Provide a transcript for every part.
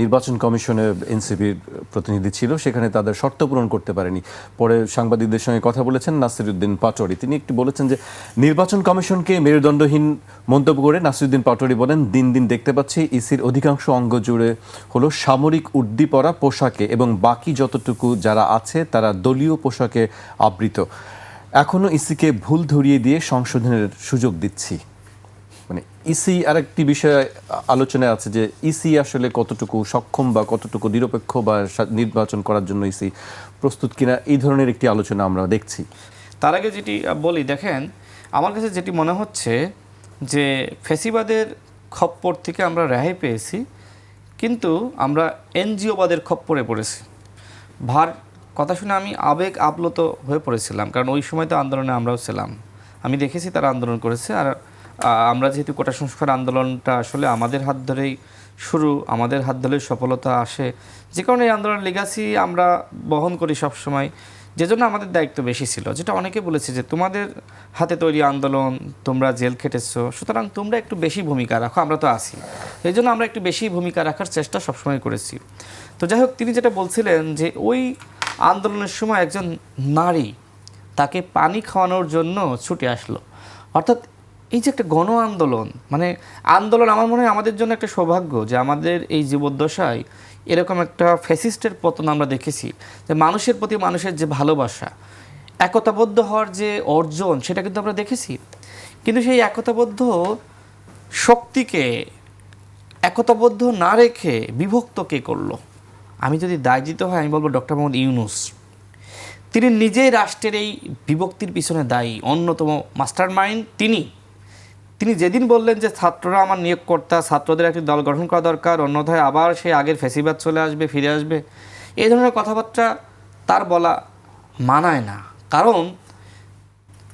নির্বাচন কমিশনে এনসিপির প্রতিনিধি ছিল, সেখানে তাদের শর্ত পূরণ করতে পারেনি। পরে সাংবাদিকদের সঙ্গে কথা বলেছেন নাসিরুদ্দিন পাটোয়ারি। তিনি একটি বলেছেন যে, নির্বাচন কমিশনকে মেরুদণ্ডহীন মন্তব্য করে নাসিরুদ্দিন পাটোয়ারি বলেন, দিন দিন দেখতে পাচ্ছি ইসির অধিকাংশ অঙ্গ জুড়ে হলো সামরিক উর্দি পরা পোশাকে এবং বাকি যতটুকু যারা আছে তারা দলীয় পোশাকে আবৃত। এখনও ইসিকে ভুল ধরিয়ে দিয়ে সংশোধনের সুযোগ দিচ্ছি। ইসি আরেকটি বিষয় আলোচনায় আছে যে ইসি আসলে কতটুকু সক্ষম বা কতটুকু নিরপেক্ষ বা নির্বাচন করার জন্য ইসি প্রস্তুত কিনা, এই ধরনের একটি আলোচনা আমরা দেখছি। তার আগে যেটি বলি, দেখেন, আমার কাছে যেটি মনে হচ্ছে যে ফেসিবাদের খপ্পর থেকে আমরা রেহাই পেয়েছি, কিন্তু আমরা এনজিওবাদের খপ্পরে পড়েছি। ভার, কথা শুনে আমি আবেগ আপ্লুত হয়ে পড়েছিলাম, কারণ ওই সময় তো আন্দোলনে আমরাও ছিলাম। আমি দেখেছি তারা আন্দোলন করেছে, আর আমরা যেহেতু কোটা সংস্কার আন্দোলনটা আসলে আমাদের হাত ধরেই শুরু, আমাদের হাত ধরেই সফলতা আসে। যে কারণে এই আন্দোলনের লিগাসি আমরা বহন করি সবসময়। যে জন্য আমাদের দায়িত্ব বেশি ছিল, যেটা অনেকে বলেছে যে তোমাদের হাতে তৈরি আন্দোলন, তোমরা জেল খেটেছো, সুতরাং তোমরা একটু বেশি ভূমিকা রাখো, আমরা তো আছি। এই জন্য আমরা একটু বেশি ভূমিকা রাখার চেষ্টা সবসময় করেছি। তো যাই হোক, তিনি যেটা বলছিলেন যে ওই আন্দোলনের সময় একজন নারী তাকে পানি খাওয়ানোর জন্য ছুটে আসলো। অর্থাৎ এই যে একটা গণ আন্দোলন মানে আন্দোলন আমার মনে হয় আমাদের জন্য একটা সৌভাগ্য যে আমাদের এই জীবদ্দশায় এরকম একটা ফ্যাসিস্টের পতন আমরা দেখেছি, যে মানুষের প্রতি মানুষের যে ভালোবাসা, একতাবদ্ধ হওয়ার যে অর্জন সেটা কিন্তু আমরা দেখেছি। কিন্তু সেই একতাবদ্ধ শক্তিকে একতাবদ্ধ না রেখে বিভক্ত কে করল? আমি যদি দায় দিতে হয়, আমি বলব ডক্টর মোহাম্মদ ইউনুস। তিনি নিজেই রাষ্ট্রের এই বিভক্তির পিছনে দায়ী, অন্যতম মাস্টার মাইন্ড তিনি। তিনি যেদিন বললেন যে ছাত্ররা আমার নিয়োগকর্তা, ছাত্রদের একটি দল গঠন করা দরকার, অন্যথায় আবার সেই আগের ফেসিবাদ চলে আসবে, ফিরে আসবে, এই ধরনের কথাবার্তা তার বলা মানায় না। কারণ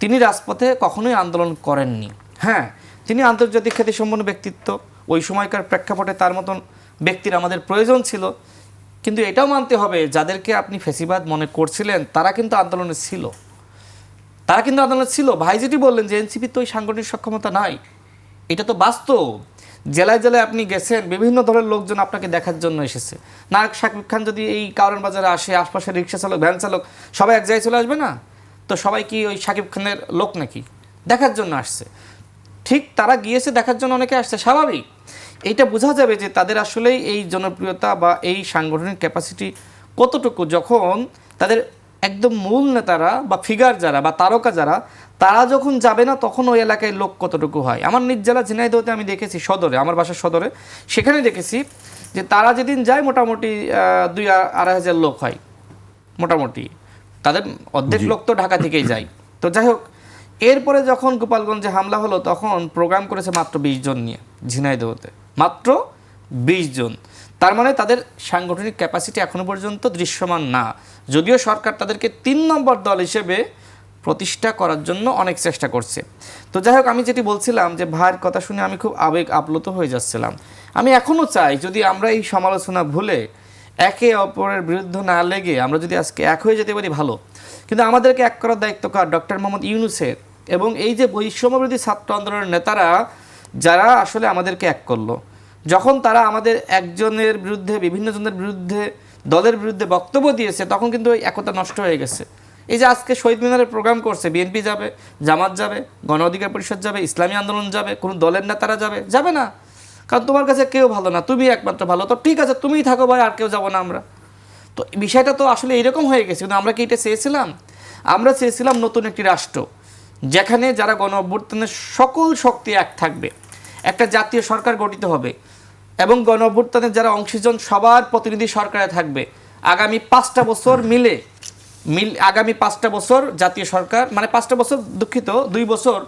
তিনি রাজপথে কখনোই আন্দোলন করেননি। হ্যাঁ তিনি আন্তর্জাতিক খ্যাতিসম্পন্ন ব্যক্তিত্ব। ওই সময়কার প্রেক্ষাপটে তার মতন ব্যক্তির আমাদের প্রয়োজন ছিল। কিন্তু এটাও মানতে হবে, যাদেরকে আপনি ফেসিবাদ মনে করছিলেন, তারা কিন্তু আন্দোলনে ছিল। তারা কিন্তু আদালত ছিল। ভাই যেটি বললেন যে এনসিপির তো ওই সাংগঠনিক সক্ষমতা নাই। এটা তো বাস্তব। জেলায় জেলায় আপনি গেছেন, বিভিন্ন দলের লোকজন আপনাকে দেখার জন্য এসেছে। নায়ক শাকিব খান যদি এই কারণ বাজারে আসে, আশপাশে রিক্সা চালক, ভ্যান চালক, সবাই এক জায়গায় চলে আসবে না? তো সবাই কি ওই শাকিব খানের লোক নাকি? দেখার জন্য আসছে। ঠিক তারা গিয়েছে, দেখার জন্য অনেকে আসছে, স্বাভাবিক। এইটা বোঝা যাবে যে তাদের আসলেই এই জনপ্রিয়তা বা এই সাংগঠনিক ক্যাপাসিটি কতটুকু, যখন তাদের একদম মূল নেতারা বা ফিগার যারা বা তারকা যারা তারা যখন যাবে না তখন ওই এলাকায় লোক কতটুকু হয়? আমার নিজ জেলা ঝিনাইদহতে আমি দেখেছি সদরে আমার বাসার সদরে সেখানে দেখেছি যে তারা যেদিন যায় মোটামুটি দুই আড়াই হাজার লোক হয় মোটামুটি। তাদের অর্ধেক লোক তো ঢাকা থেকেই যায়। তো যাই হোক এরপরে যখন গোপালগঞ্জে হামলা হলো তখন প্রোগ্রাম করেছে মাত্র বিশ জন নিয়ে ঝিনাইদহতে। মাত্র বিশ জন। তার মানে তাদের সাংগঠনিক ক্যাপাসিটি এখনও পর্যন্ত দৃশ্যমান না। যদিও সরকার তাদেরকে তিন নম্বর দল হিসেবে প্রতিষ্ঠা করার জন্য অনেক চেষ্টা করছে। তো যাই হোক, আমি যেটি বলছিলাম যে ভাইয়ের কথা শুনে আমি খুব আবেগ আপ্লুত হয়ে যাচ্ছিলাম। আমি এখনও চাই যদি আমরা এই সমালোচনা ভুলে একে অপরের বিরুদ্ধে না লেগে আমরা যদি আজকে এক হয়ে যেতে পারি, ভালো। কিন্তু আমাদেরকে এক করার দায়িত্ব কার? ডক্টর মোহাম্মদ ইউনুসের। এবং এই যে বৈষম্যবিরোধী ছাত্র আন্দোলনের নেতারা, যারা আসলে আমাদেরকে এক করল। যখন তারা আমাদের একজনের বিরুদ্ধে, বিভিন্ন জনের বিরুদ্ধে, দলের বিরুদ্ধে বক্তব্য দিয়েছে, তখন কিন্তু ওই একতা নষ্ট হয়ে গেছে। এই যে আজকে শহীদ মিনারের প্রোগ্রাম করছে, বিএনপি যাবে, জামাত যাবে, গণ অধিকার পরিষদ যাবে, ইসলামী আন্দোলন যাবে, কোনো দলের নেতারা যাবে যাবে না। কারণ তোমার কাছে কেউ ভালো না তুমি একমাত্র ভালো। তো ঠিক আছে, তুমিই থাকো ভাই, আর কেউ যাব না আমরা। তো বিষয়টা তো আসলে এরকম হয়ে গেছে, কিন্তু আমরা কি এটা চেয়েছিলাম? আমরা চেয়েছিলাম নতুন একটি রাষ্ট্র, যেখানে যারা গণ অভ্যুত্থানের সকল শক্তি এক থাকবে। একটা জাতীয় সরকার গঠিত হবে এবং গণ যারা অংশীজন, সবার প্রতিনিধি সরকারে থাকবে। আগামী পাঁচটা বছর মিলে, মিল, আগামী পাঁচটা বছর জাতীয় সরকার মানে পাঁচটা বছর দুঃখিত, দুই বছর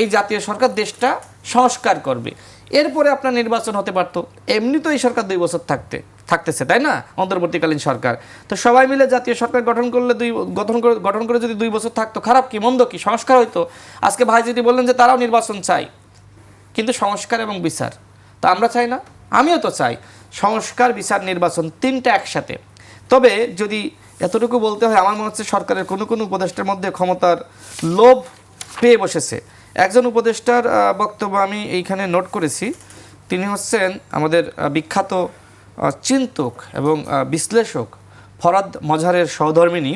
এই জাতীয় সরকার দেশটা সংস্কার করবে। এরপরে আপনার নির্বাচন হতে পারতো। এমনি তো এই সরকার দুই বছর থাকতে, থাকতেছে, তাই না? অন্তর্বর্তীকালীন সরকার। তো সবাই মিলে জাতীয় সরকার গঠন করলে দুই, গঠন করে গঠন করে যদি দুই বছর থাকতো, খারাপ কি, মন্দ কি? সংস্কার হইতো। আজকে ভাই যদি বললেন যে তারাও নির্বাচন চাই কিন্তু সংস্কার এবং বিচার। তা আমরা চাই না, আমিও তো চাই সংস্কার, বিচার, নির্বাচন তিনটা একসাথে। তবে যদি এতটুকু বলতে হয়, আমার মনে হচ্ছে সরকারের কোনো কোনো উপদেষ্টার মধ্যে ক্ষমতার লোভ পেয়ে বসেছে। একজন উপদেষ্টার বক্তব্য আমি এইখানে নোট করেছি। তিনি হচ্ছেন আমাদের বিখ্যাত চিন্তক এবং বিশ্লেষক ফরাদ মজহারের সহধর্মিনী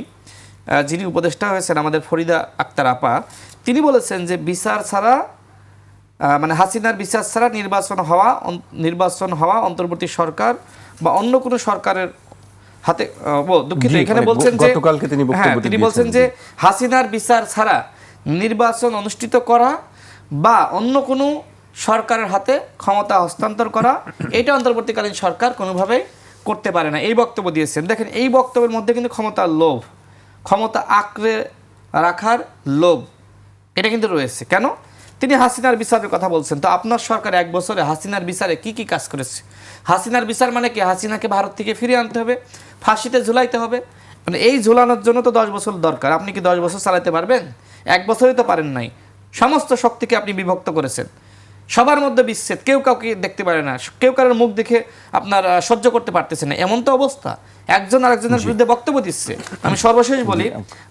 যিনি উপদেষ্টা হয়েছেন আমাদের ফরিদা আক্তার আপা। তিনি বলেছেন যে, বিচার ছাড়া মানে হাসিনার বিচার ছাড়া নির্বাচন হওয়া নির্বাচন হওয়া অন্তর্বর্তী সরকার বা অন্য কোনো সরকারের হাতে দুঃখিত এখানে মানে বলছেন যে হ্যাঁ তিনি বলছেন যে হাসিনার বিচার ছাড়া নির্বাচন অনুষ্ঠিত করা বা অন্য কোনো সরকারের হাতে ক্ষমতা হস্তান্তর করা এটা অন্তর্বর্তীকালীন সরকার কোনোভাবেই করতে পারে না। এই বক্তব্য দিয়েছেন। দেখেন এই বক্তব্যের মধ্যে কিন্তু ক্ষমতার লোভ ক্ষমতা আঁকড়ে রাখার লোভ এটা কিন্তু রয়েছে। কেন? তিনি হাসিনার বিচারের কথা বলছেন। তো আপনার সরকার এক বছরে হাসিনার বিচারে কি কি কাজ করেছে? হাসিনার বিচার মানে কি? হাসিনাকে ভারত থেকে ফিরিয়ে আনতে হবে ফাঁসিতে ঝুলাইতে হবে। মানে এই ঝুলানোর জন্য তো দশ বছর দরকার। আপনি কি দশ বছর চালাতে পারবেন? এক বছরই তো পারেন নাই। সমস্ত শক্তিকে আপনি বিভক্ত করেছেন। সবার মধ্যে বিচ্ছেদ। কেউ কাউকে দেখতে পারে না। কেউ কারোর মুখ দেখে আপনার সহ্য করতে পারতেছে না। এমন তো অবস্থা। একজন আরেকজনের বিরুদ্ধে বক্তব্য দিচ্ছে। আমি সর্বশেষ বলি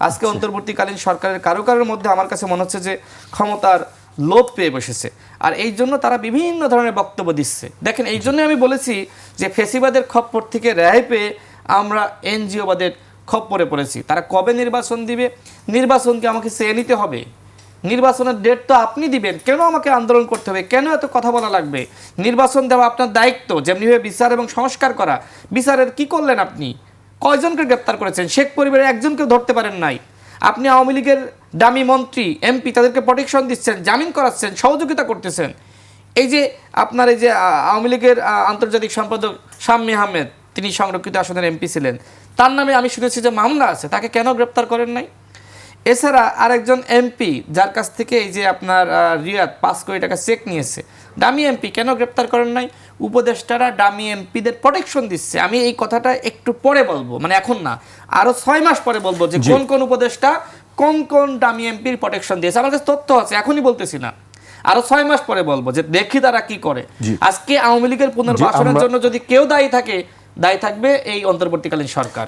আজকে অন্তর্বর্তীকালীন সরকারের কারও কারোর মধ্যে আমার কাছে মনে হচ্ছে যে ক্ষমতার লোভ পেয়ে বসেছে। আর এই জন্য তারা বিভিন্ন ধরনের বক্তব্য দিচ্ছে। দেখেন, এই জন্য আমি বলেছি যে ফেসিবাদের খপ্পর থেকে রেহাই পেয়ে আমরা এনজিওবাদের খপ্পরে পড়েছি। তারা কবে নির্বাচন দিবে? নির্বাচনকে আমাকে চেয়ে নিতে হবে। নির্বাচনের ডেট তো আপনি দিবেন। কেন আমাকে আন্দোলন করতে হবে? কেন এত কথা বলা লাগবে? নির্বাচন দেওয়া আপনার দায়িত্ব। যেমনিভাবে বিচার এবং সংস্কার করা। বিচারের কি করলেন আপনি? কয়জনকে গ্রেপ্তার করেছেন? শেখ পরিবারের একজনকেও ধরতে পারেন নাই। আপনি আওয়ামী লীগের দামি মন্ত্রী, এমপি, তাদেরকে প্রোটেকশন দিচ্ছেন, জামিন করাচ্ছেন, সহযোগিতা করতেছেন। এই যে আপনার এই যে আওয়ামী লীগের আন্তর্জাতিক সম্পাদক শাম্মী আহমেদ, তিনি সংরক্ষিত আসনের এমপি ছিলেন। তার নামে আমি শুনেছি যে মামলা আছে, তাকে কেন গ্রেপ্তার করেন নাই? এছাড়া আরেকজন এমপি যার কাছ থেকে এই যে আপনার রিয়াদ পাঁচ কোটি টাকা চেক নিয়েছে ডামি এমপি কেন গ্রেপ্তার করেন নাই? উপদেষ্টারা ডামি এমপিদের প্রোটেকশন দিচ্ছে। আমি এই কথাটা একটু পরে বলব মানে এখন না আরও ছয় মাস পরে বলব যে কোন কোন উপদেষ্টা কোন কোন ডামি এমপির প্রোটেকশন দিয়েছে। আমার কাছে তথ্য আছে এখনই বলতেছি না। আরও ছয় মাস পরে বলব যে দেখি তারা কি করে। আজকে আওয়ামী লীগের পুনর্বাসনের জন্য যদি কেউ দায়ী থাকে দায়ী থাকবে এই অন্তর্বর্তীকালীন সরকার।